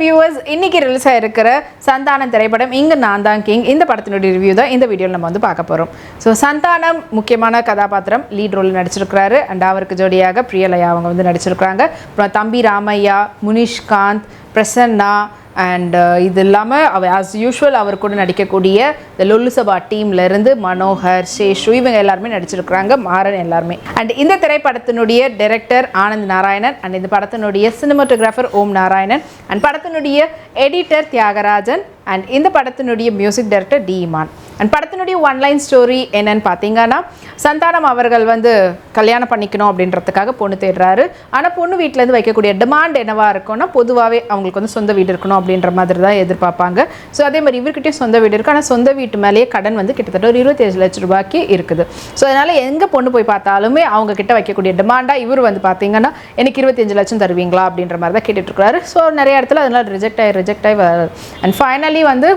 Viewers இன்னைக்கு release ஆயிருக்கிற Santhanam திரைப்படம் இங்கு நான் தான் கிங் இந்த படத்தினுடைய ரிவ்யூ தான் இந்த வீடியோவில் நம்ம வந்து பார்க்க போகிறோம் ஸோ சந்தானம் முக்கியமான கதாபாத்திரம் லீட் ரோல் நடிச்சிருக்கிறாரு. அண்ட் அவருக்கு ஜோடியாக பிரியலயா அவங்க வந்து நடிச்சிருக்கிறாங்க. அப்புறம் தம்பி ராமையா முனிஷ்காந்த் பிரசன்னா அண்ட் uh, இது இல்லாமல் அவர் ஆஸ் யூஷுவல் அவர் கூட நடிக்கக்கூடிய இந்த லொல்லுசபா டீம்லேருந்து டீம்ல இருந்து மனோகர் சேஷு இவங்க எல்லாருமே நடிச்சிருக்கிறாங்க மாறன் எல்லாருமே. அண்ட் இந்த திரைப்படத்தினுடைய டைரக்டர் ஆனந்த் நாராயணன் அண்ட் இந்த படத்தினுடைய சினிமாட்டோகிராஃபர் ஓம் நாராயணன் அண்ட் படத்தினுடைய எடிட்டர் தியாகராஜன் அண்ட் இந்த படத்தினுடைய music director D Imman and படத்தினுடைய ஒன்லைன் ஸ்டோரி என்னன்னு பார்த்தீங்கன்னா சந்தானம் அவர்கள் வந்து கல்யாணம் பண்ணிக்கணும் அப்படின்றதுக்காக பொண்ணு தேடுறாரு. ஆனால் பொண்ணு வீட்டிலேருந்து வைக்கக்கூடிய டிமாண்ட் என்னவாக இருக்கும்னா பொதுவாகவே அவங்களுக்கு வந்து சொந்த வீடு இருக்கணும் அப்படின்ற மாதிரி தான் எதிர்பார்ப்பாங்க. ஸோ அதே மாதிரி இவர்கிட்டயும் சொந்த வீடு இருக்குது ஆனால் சொந்த வீட்டு மேலேயே கடன் வந்து கிட்டத்தட்ட ஒரு இருபத்தேழு லட்ச ரூபாய்க்கு இருக்குது. ஸோ அதனால் எங்கே பொண்ணு போய் பார்த்தாலுமே அவங்க கிட்ட வைக்கக்கூடிய டிமாண்டாக இவர் வந்து பார்த்தீங்கன்னா எனக்கு இருபத்தஞ்சு லட்சம் தருவீங்களா? அப்படின்ற மாதிரி தான் கேட்டுட்டு இருக்காரு. ஸோ நிறைய இடத்துல அதனால் ரிஜெக்ட் ஆகி ரிஜெக்ட் ஆகி அண்ட் ஃபைனலி வந்து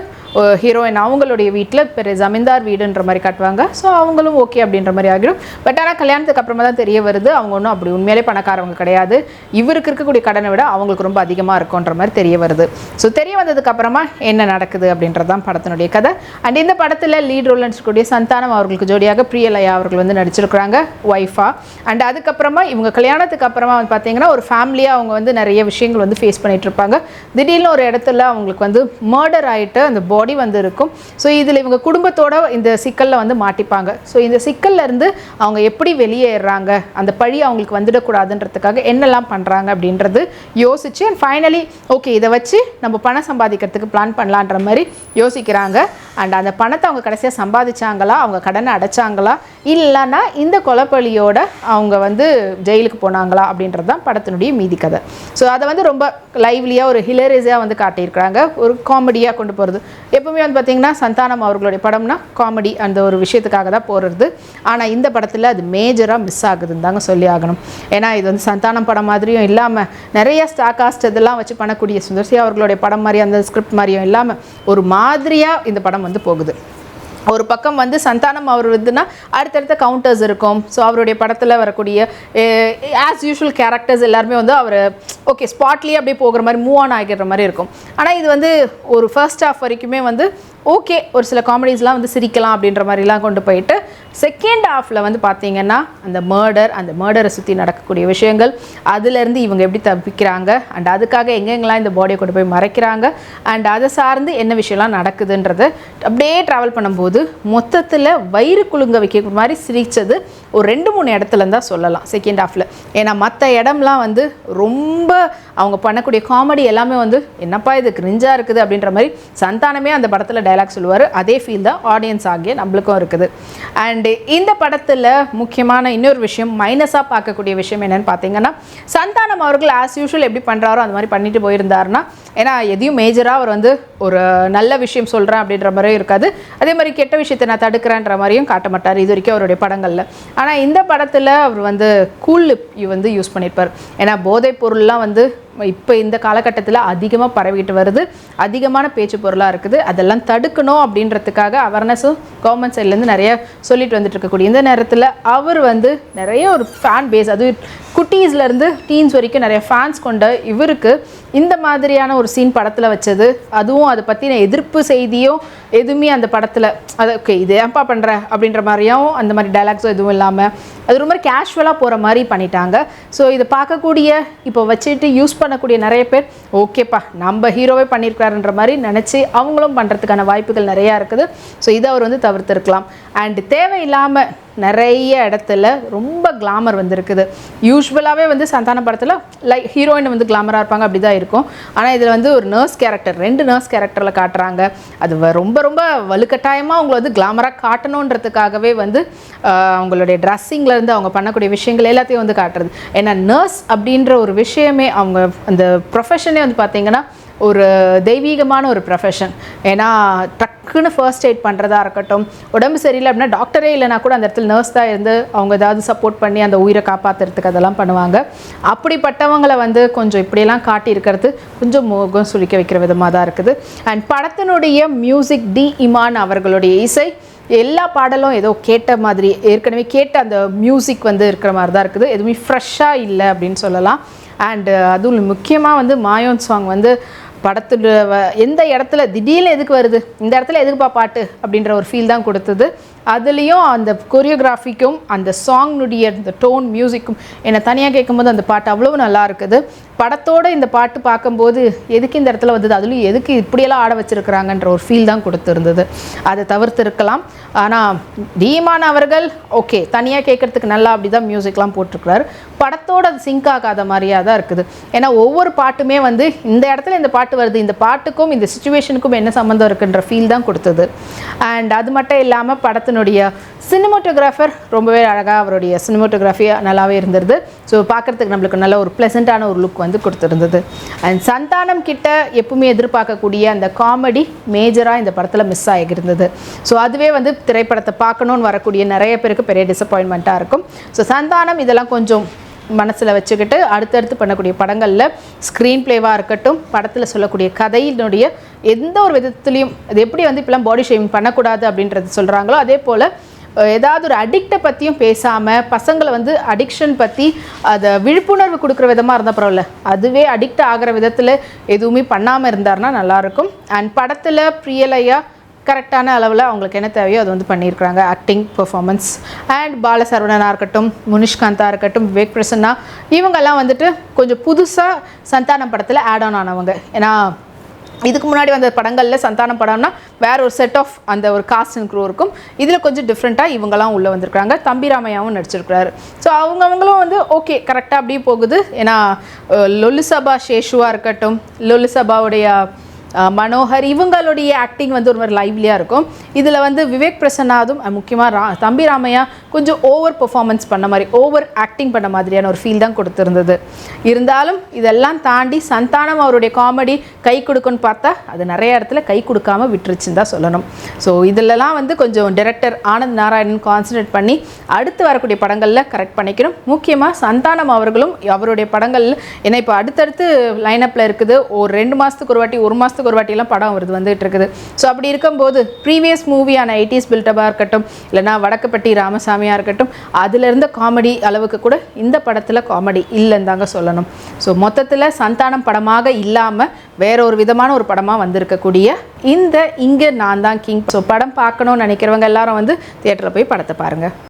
ஹீரோயின் அவங்களுடைய வீட்டில் பெரிய ஜமீன்தார் வீடுன்ற மாதிரி காட்டுவாங்க. ஸோ அவங்களும் ஓகே அப்படின்ற மாதிரி ஆகிடும். பட் ஆனால் கல்யாணத்துக்கு அப்புறமா தான் தெரிய வருது. அவங்க ஒன்றும் அப்படி உண்மையிலே பணக்காரவங்க கிடையாது. இவருக்கு இருக்கக்கூடிய கடனை விட அவங்களுக்கு ரொம்ப அதிகமாக இருக்குன்ற மாதிரி தெரிய வருது. ஸோ தெரிய வந்ததுக்கு அப்புறமா என்ன நடக்குது அப்படின்றது தான் படத்தினுடைய கதை. அண்ட் இந்த படத்தில் லீட் ரோல் நடிச்சிருக்கக்கூடிய சந்தானம் அவர்களுக்கு ஜோடியாக பிரியலயா அவர்கள் வந்து நடிச்சிருக்கிறாங்க ஒய்ஃபா அண்ட் அதுக்கப்புறமா இவங்க கல்யாணத்துக்கு அப்புறமா வந்து பார்த்தீங்கன்னா ஒரு ஃபேமிலியாக அவங்க வந்து நிறைய விஷயங்கள் வந்து ஃபேஸ் பண்ணிட்டு இருப்பாங்க. திடீர்னு ஒரு இடத்துல அவங்களுக்கு வந்து மர்டர் ஆகிட்டு அந்த பாடி வந்து இருக்கும் ஸோ இதில் இவங்க குடும்பத்தோட இந்த சிக்கலில் வந்து மாட்டிப்பாங்க. ஸோ இந்த சிக்கல்ல இருந்து அவங்க எப்படி வெளியேறாங்க? அந்த பழி அவங்களுக்கு வந்துடக்கூடாதுன்றதுக்காக என்னெல்லாம் பண்ணுறாங்க அப்படின்றது யோசிச்சு அண்ட் ஃபைனலி ஓகே இதை வச்சு நம்ம பணம் சம்பாதிக்கிறதுக்கு பிளான் பண்ணலான்ற மாதிரி யோசிக்கிறாங்க. அண்ட் அந்த பணத்தை அவங்க கடைசியாக சம்பாதிச்சாங்களா? அவங்க கடனை அடைச்சாங்களா? இல்லைன்னா இந்த கொலப்பழியோட அவங்க வந்து ஜெயிலுக்கு போனாங்களா? அப்படின்றது தான் படத்தினுடைய மீதி கதை. ஸோ அதை வந்து ரொம்ப லைவ்லியாக ஒரு ஹிலரிஸாக வந்து காட்டியிருக்கிறாங்க. ஒரு காமெடியாக கொண்டு போகிறது எப்பவுமே வந்து பார்த்திங்கன்னா சந்தானம் அவர்களுடைய படம்னா காமெடி அந்த ஒரு விஷயத்துக்காக தான் போகிறது ஆனால் இந்த படத்தில் அது மேஜராக மிஸ் ஆகுதுன்னு தாங்க சொல்லி ஆகணும். ஏன்னா இது வந்து சந்தானம் படம் மாதிரியும் இல்லாமல் நிறைய ஸ்டாக்காஸ்ட் இதெல்லாம் வச்சு பண்ணக்கூடிய சுந்தர்சி அவர்களுடைய படம் மாதிரி அந்த ஸ்கிரிப்ட் மாதிரியும் இல்லாமல் ஒரு மாதிரியாக இந்த படம் வந்து போகுது. ஒரு பக்கம் வந்து சந்தானம் அவர் வந்துன்னா அடுத்தடுத்த கவுண்டர்ஸ் இருக்கும். ஸோ அவருடைய படத்தில் வரக்கூடிய ஆஸ் யூஷுவல் கேரக்டர்ஸ் எல்லாருமே வந்து அவர் ஓகே ஸ்பாட்லேயே அப்படியே போகிற மாதிரி மூவ் ஆன் ஆகிற மாதிரி இருக்கும். ஆனால் இது வந்து ஒரு ஃபர்ஸ்ட் ஹாஃப் வரைக்குமே வந்து ஓகே ஒரு சில காமெடிஸ்லாம் வந்து சிரிக்கலாம் அப்படின்ற மாதிரிலாம் கொண்டு போயிட்டு செகண்ட் ஆஃபில் வந்து பார்த்தீங்கன்னா அந்த மர்டர் அந்த மர்டரை சுற்றி நடக்கக்கூடிய விஷயங்கள் அதுலேருந்து இவங்க எப்படி தப்பிக்கிறாங்க அண்ட் அதுக்காக எங்கெங்கெல்லாம் இந்த பாடியை கொண்டு போய் மறைக்கிறாங்க அண்ட் அதை சார்ந்து என்ன விஷயம்லாம் நடக்குதுன்றது அப்படியே ட்ராவல் பண்ணும்போது மொத்தத்தில் வயிறு குலுங்க வைக்கிற மாதிரி சிரித்தது ஒரு ரெண்டு மூணு இடத்துல தான் சொல்லலாம் செகண்ட் ஆஃபில் ஏன்னா மற்ற இடம்லாம் வந்து ரொம்ப அவங்க பண்ணக்கூடிய காமெடி எல்லாமே வந்து என்னப்பா இது கிரிஞ்சாக இருக்குது? அப்படின்ற மாதிரி சந்தானமே அந்த படத்தில் டைலாக் சொல்லுவார். அதே ஃபீல் தான் ஆடியன்ஸ் ஆகிய நம்மளுக்கும் இருக்குது. அண்ட் இந்த படத்தில் முக்கியமான இன்னொரு விஷயம் மைனஸாக பார்க்கக்கூடிய விஷயம் என்னென்னு பார்த்தீங்கன்னா சந்தானம் அவர்கள் ஆஸ் யூஷுவல் எப்படி பண்ணுறாரோ அந்த மாதிரி பண்ணிட்டு போயிருந்தாருன்னா ஏன்னா எதையும் மேஜராக அவர் வந்து ஒரு நல்ல விஷயம் சொல்கிறேன் அப்படின்ற மாதிரியும் இருக்காது. அதே மாதிரி கெட்ட விஷயத்தை நான் தடுக்கிறேன்ற மாதிரியும் காட்ட மாட்டார் இது வரைக்கும் அவருடைய படங்களில். ஆனால் இந்த படத்தில் அவர் வந்து கூல் வந்து யூஸ் பண்ணியிருப்பார். ஏன்னா போதைப் பொருள்லாம் வந்து இப்போ இந்த காலகட்டத்தில் அதிகமாக பரவிட்டு வருது. அதிகமான பேச்சு பொருளாக இருக்குது. அதெல்லாம் தடுக்கணும் அப்படின்றதுக்காக அவேர்னஸும் கவர்மெண்ட் சைட்லேருந்து நிறைய சொல்லிட்டு வந்துட்டு இருக்கக்கூடிய இந்த நேரத்தில் அவர் வந்து நிறைய ஒரு ஃபேன் பேஸ் அதுவும் குட்டீஸ்லேருந்து டீன்ஸ் வரைக்கும் நிறைய ஃபேன்ஸ் கொண்ட இவருக்கு இந்த மாதிரியான ஒரு சீன் படத்தில் வச்சது. அதுவும் அதை பற்றின எதிர்ப்பு செய்தியும் எதுவுமே அந்த படத்தில் அது ஓகே இது ஏன்ப்பா பண்ணுற அப்படின்ற மாதிரியும் அந்த மாதிரி டைலாக்ஸும் எதுவும் இல்லாமல் அது ரொம்ப கேஷுவலாக போகிற மாதிரி பண்ணிட்டாங்க. ஸோ இதை பார்க்கக்கூடிய இப்போ வச்சுட்டு யூஸ் பண்ணக்கூடிய நிறைய பேர் ஓகேப்பா நம்ம ஹீரோவே பண்ணியிருக்காருன்ற மாதிரி நினச்சி அவங்களும் பண்ணுறதுக்கான வாய்ப்புகள் நிறையா இருக்குது. ஸோ இதை அவர் வந்து தவிர்த்துருக்கலாம். அண்ட் தேவையில்லாமல் நிறைய இடத்துல ரொம்ப கிளாமர் வந்திருக்குது. யூஸ்வலாகவே வந்து சந்தான படத்தில் லைக் ஹீரோயின் வந்து கிளாமராக இருப்பாங்க அப்படி தான் இருக்கும். ஆனால் இதில் வந்து ஒரு நர்ஸ் கேரக்டர் ரெண்டு நர்ஸ் கேரக்டரில் காட்டுறாங்க. அது வ- ரொம்ப ரொம்ப வலுக்கட்டாயமாக அவங்கள வந்து கிளாமராக காட்டணுன்றதுக்காகவே வந்து அவங்களுடைய ட்ரெஸ்ஸிங்லேருந்து அவங்க பண்ணக்கூடிய விஷயங்கள் எல்லாத்தையும் வந்து காட்டுறது. ஏன்னா நர்ஸ் அப்படின்ற ஒரு விஷயமே அவங்க அந்த ப்ரொஃபஷனே வந்து பார்த்திங்கன்னா ஒரு தெய்வீகமான ஒரு ப்ரொஃபஷன் ஏன்னா டக்குன்னு ஃபர்ஸ்ட் எய்ட் பண்ணுறதா இருக்கட்டும் உடம்பு சரியில்லை அப்படின்னா டாக்டரே இல்லைனா கூட அந்த இடத்துல நர்ஸ் தான் இருந்து அவங்க ஏதாவது சப்போர்ட் பண்ணி அந்த உயிரை காப்பாற்றுறதுக்கு அதெல்லாம் பண்ணுவாங்க. அப்படிப்பட்டவங்களை வந்து கொஞ்சம் இப்படியெல்லாம் காட்டியிருக்கிறது கொஞ்சம் முகம் சுழிக்க வைக்கிற விதமாக தான் இருக்குது. அண்ட் படத்தினுடைய மியூசிக் டி இமான் அவர்களுடைய இசை எல்லா பாடலும் ஏதோ கேட்ட மாதிரி ஏற்கனவே கேட்ட அந்த மியூசிக் வந்து இருக்கிற மாதிரி தான் இருக்குது. எதுவுமே ஃப்ரெஷ்ஷாக இல்லை அப்படின்னு சொல்லலாம். அண்டு uh, அதுவும் முக்கியமாக வந்து மாயோன் சாங் வந்து படத்துல எந்த இடத்துல திடீர்னு எதுக்கு வருது? இந்த இடத்துல எதுக்குப்பா பாட்டு? அப்படின்ற ஒரு ஃபீல் தான் கொடுத்தது. அதுலேயும் அந்த கொரியோகிராஃபிக்கும் அந்த சாங்னுடைய இந்த டோன் மியூசிக்கும் என்னை தனியாக கேட்கும்போது அந்த பாட்டு அவ்வளோ நல்லா இருக்குது. படத்தோட இந்த பாட்டு பார்க்கும்போது எதுக்கு இந்த இடத்துல வந்தது? அதுலேயும் எதுக்கு இப்படியெல்லாம் ஆட வச்சுருக்குறாங்கன்ற ஒரு ஃபீல் தான் கொடுத்துருந்தது. அதை தவிர்த்து இருக்கலாம் ஆனால் தீமான் அவர்கள் ஓகே தனியாக கேட்கறதுக்கு நல்லா அப்படி தான் மியூசிக்லாம் போட்டிருக்கிறாரு. படத்தோட அது சிங்க் ஆகாத மாதிரியாக தான் இருக்குது. ஏன்னா ஒவ்வொரு பாட்டுமே வந்து இந்த இடத்துல இந்த பாட்டு வருது இந்த பாட்டுக்கும் இந்த சுச்சுவேஷனுக்கும் என்ன சம்மந்தம் இருக்குன்ற ஃபீல் தான் கொடுத்தது. அண்ட் அது மட்டும் இல்லாமல் படத்தினுடைய சினிமோட்டோகிராஃபர் ரொம்பவே அழகாக அவருடைய சினிமோட்டோகிராஃபி நல்லாவே இருந்திருது. ஸோ பார்க்குறதுக்கு நம்மளுக்கு நல்ல ஒரு ப்ளசண்ட்டான ஒரு லுக் வந்து கொடுத்துருந்தது. அண்ட் சந்தானம் கிட்ட எப்பவுமே எதிர்பார்க்கக்கூடிய அந்த காமெடி மேஜராக இந்த படத்தில் மிஸ் ஆகியிருந்தது. ஸோ அதுவே வந்து திரைப்படத்தை பார்க்கணுன்னு வரக்கூடிய நிறைய பேருக்கு பெரிய டிசப்பாயின்மெண்ட்டாக இருக்கும். ஸோ சந்தானம் இதெல்லாம் கொஞ்சம் மனசில் வச்சுக்கிட்டு அடுத்தடுத்து பண்ணக்கூடிய படங்களில் ஸ்க்ரீன் ப்ளேவாக இருக்கட்டும் படத்தில் சொல்லக்கூடிய கதையினுடைய எந்த ஒரு விதத்துலேயும் அது எப்படி வந்து இப்போலாம் பாடி ஷேவிங் பண்ணக்கூடாது அப்படின்றது சொல்கிறாங்களோ அதே போல் ஏதாவது ஒரு அடிக்டை பற்றியும் பேசாமல் பசங்களை வந்து அடிக்ஷன் பற்றி அதை விழிப்புணர்வு கொடுக்குற விதமாக இருந்தால் பரவாயில்ல. அதுவே அடிக்ட் ஆகிற விதத்தில் எதுவுமே பண்ணாமல் இருந்தார்னா நல்லாயிருக்கும் அண்ட் படத்தில் பிரியலையா கரெக்டான அளவில் அவங்களுக்கு என்ன தேவையோ அது வந்து பண்ணியிருக்கிறாங்க. ஆக்டிங் பெர்ஃபார்மன்ஸ் அண்ட் பாலசரவணனாக இருக்கட்டும் முனிஷ்காந்தாக இருக்கட்டும் விவேக் பிரசன்னா இவங்கெல்லாம் வந்துட்டு கொஞ்சம் புதுசாக சந்தானம் படத்தில் ஆட் ஆன் ஆனவங்க. ஏன்னா இதுக்கு முன்னாடி வந்த படங்களில் சந்தானம் படம்னா வேற ஒரு செட் ஆஃப் அந்த ஒரு காஸ்ட் அண்ட் க்ரூ இருக்கும். இதில் கொஞ்சம் டிஃப்ரெண்ட்டாக இவங்கெல்லாம் உள்ளே வந்திருக்காங்க தம்பி ராமையாவும் நடிச்சிருக்கிறாரு. ஸோ அவங்கவங்களும் வந்து ஓகே கரெக்டாக அப்படியே போகுது. ஏன்னா லொலுசபா சேஷுவாக இருக்கட்டும் லொலுசபாவுடைய மனோகர் இவங்களுடைய ஆக்டிங் வந்து ஒரு மாதிரி லைவ்லியாக இருக்கும். இதில் வந்து விவேக் பிரசன்னாதும் முக்கியமாக ரா தம்பி ராமையா கொஞ்சம் ஓவர் பெர்ஃபார்மன்ஸ் பண்ண மாதிரி ஓவர் ஆக்டிங் பண்ண மாதிரியான ஒரு ஃபீல் தான் கொடுத்துருந்தது. இருந்தாலும் இதெல்லாம் தாண்டி சந்தானம் அவருடைய காமெடி கை கொடுக்குன்னு பார்த்தா அது நிறைய இடத்துல கை கொடுக்காம விட்டுருச்சுன்னு தான் சொல்லணும். ஸோ இதிலலாம் வந்து கொஞ்சம் டைரக்டர் ஆனந்த் நாராயணன் கான்சன்ட்ரேட் பண்ணி அடுத்து வரக்கூடிய படங்களில் கரெக்ட் பண்ணிக்கணும். முக்கியமாக சந்தானம் அவர்களும் அவருடைய படங்களில் ஏன்னா இப்போ அடுத்தடுத்து லைனப்பில் இருக்குது ஒரு ரெண்டு மாதத்துக்கு ஒரு வாட்டி ஒரு மாதத்துக்கு ஒரு வாட்டிலாம் படம் வருது வந்துட்டு இருக்குது ஸோ அப்படி இருக்கும்போது ப்ரீவியஸ் மூவியான எயிட்டிஸ் பில்டப்பாக இருக்கட்டும் இல்லைனா வடக்கப்பட்டி ராமசாமியாக இருக்கட்டும் அதில் இருந்த காமெடி அளவுக்கு கூட இந்த படத்தில் காமெடி இல்லைன்னு தாங்க சொல்லணும். ஸோ மொத்தத்தில் சந்தானம் படமாக இல்லாமல் வேற ஒரு விதமான ஒரு படமாக வந்திருக்கக்கூடிய இந்த இங்கே நான் தான் கிங் ஸோ படம் பார்க்கணும்னு நினைக்கிறவங்க எல்லாரும் வந்து தியேட்டரில் போய் படத்தை பாருங்கள்